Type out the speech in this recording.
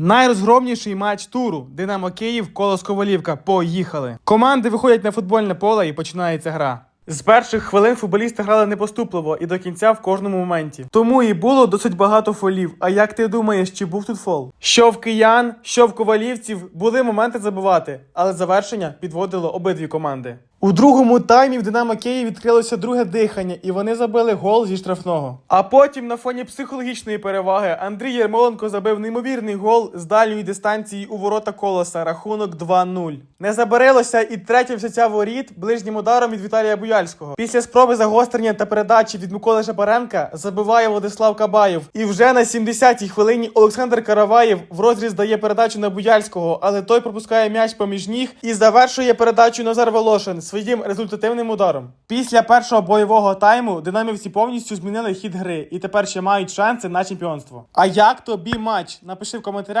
Найрозгромніший матч туру Динамо Київ, Колос Ковалівка. Поїхали. Команди виходять на футбольне поле і починається гра. З перших хвилин футболісти грали непоступливо і до кінця в кожному моменті. Тому і було досить багато фолів. А як ти думаєш, чи був тут фол? Що в киян, що в ковалівців були моменти забивати, але завершення підводило обидві команди. У другому таймі в Динамо Київ відкрилося друге дихання, і вони забили гол зі штрафного. А потім на фоні психологічної переваги Андрій Єрмоленко забив неймовірний гол з дальньої дистанції у ворота колоса. Рахунок 2-0. Не забарилося і третя всеця воріт ближнім ударом від Віталія Буяльського. Після спроби загострення та передачі від Миколи Шапаренка забиває Владислав Кабаєв. І вже на 70-й хвилині Олександр Караваєв в розріз дає передачу на Буяльського, але той пропускає м'яч поміж ніг і завершує передачу Назар Волошин своїм результативним ударом. Після першого бойового тайму динамівці повністю змінили хід гри і тепер ще мають шанси на чемпіонство. А як тобі матч? Напиши в коментарях.